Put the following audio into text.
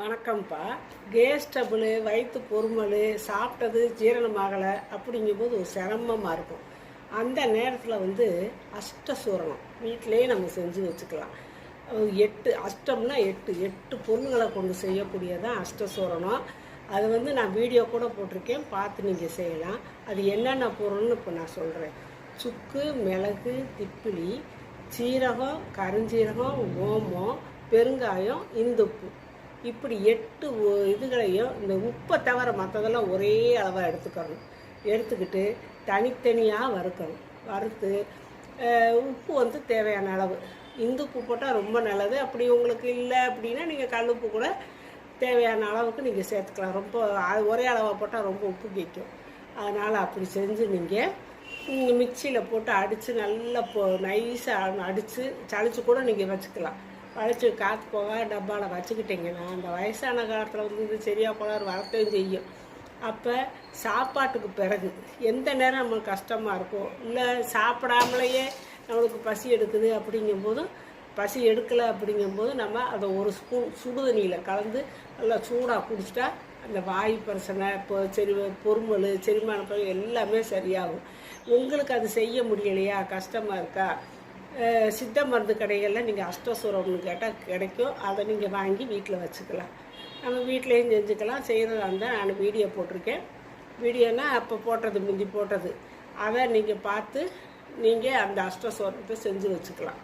வணக்கம்ப்பா. Case double வயிற்று பொறுமல் சாப்பிட்டது ஜீரணமாகலை அப்படிங்கும்போது ஒரு சிரமமாக இருக்கும். அந்த நேரத்தில் வந்து அஷ்டசூரணம் வீட்டிலேயே நம்ம செஞ்சு வச்சுக்கலாம். எட்டு அஷ்டம்னா எட்டு எட்டு பொருள்களை கொண்டு செய்யக்கூடியதான் அஷ்டசூரணம் அது வந்து நான் வீடியோ கூட போட்டிருக்கேன். பார்த்து நீங்கள் செய்யலாம். அது என்னென்ன பொருள்னு இப்போ நான் சொல்கிறேன் சுக்கு மிளகு திப்பிலி சீரகம் கருஞ்சீரகம் ஓமம் பெருங்காயம் இந்துப்பு இப்படி எட்டு இதுகளையும் இந்த உப்பை தவிர மற்றதெல்லாம் ஒரே அளவாக எடுத்துக்கணும். எடுத்துக்கிட்டு தனித்தனியாக வறுக்கணும். வறுத்து உப்பு வந்து தேவையான அளவு. இந்துப்பு போட்டால் ரொம்ப நல்லது. அப்படி உங்களுக்கு இல்லை அப்படின்னா நீங்கள் கல்லுப்பு கூட தேவையான அளவுக்கு நீங்கள் சேர்த்துக்கலாம். ரொம்ப ஒரே அளவாக போட்டால் ரொம்ப உப்பு கேட்கும். அதனால் அப்படி செஞ்சு நீங்கள் மிக்சியில் போட்டு அடித்து நல்லா போ நைஸாக அடித்து சளிச்சு கூட நீங்கள் வச்சுக்கலாம். வளைச்சி காற்று போக டப்பாவில் வச்சுக்கிட்டிங்கன்னா அந்த வயசான காலத்தில் வந்து இது சரியாக போனார் வரத்தையும் செய்யும். அப்போ சாப்பாட்டுக்கு பிறகு எந்த நேரம் நம்மளுக்கு கஷ்டமாக இருக்கும் இல்லை சாப்பிடாமலேயே நம்மளுக்கு பசி எடுக்குது அப்படிங்கும்போது பசி எடுக்கலை அப்படிங்கும்போது நம்ம அதை ஒரு ஸ்பூன் சுடுதண்ணியில் கலந்து நல்லா சூடாக குடிச்சிட்டா அந்த வாய் பிரச்சனை இப்போ செரி பொறுமல் செரிமான எல்லாமே சரியாகும். உங்களுக்கு அது செய்ய முடியலையா? கஷ்டமாக இருக்கா? சித்த மருந்து கடைகளில் நீங்கள் அஷ்டசுரம்னு கேட்டால் கிடைக்கும். அதை நீங்கள் வாங்கி வீட்டில் வச்சுக்கலாம். நம்ம வீட்லேயும் செஞ்சுக்கலாம். செய்கிறதா இருந்தால் நான் வீடியோ போட்டிருக்கேன். வீடியோனா அப்போ போட்டது முந்தி போட்டது. அதை நீங்கள் பார்த்து நீங்கள் அந்த அஷ்டசுரத்தை செஞ்சு வச்சுக்கலாம்.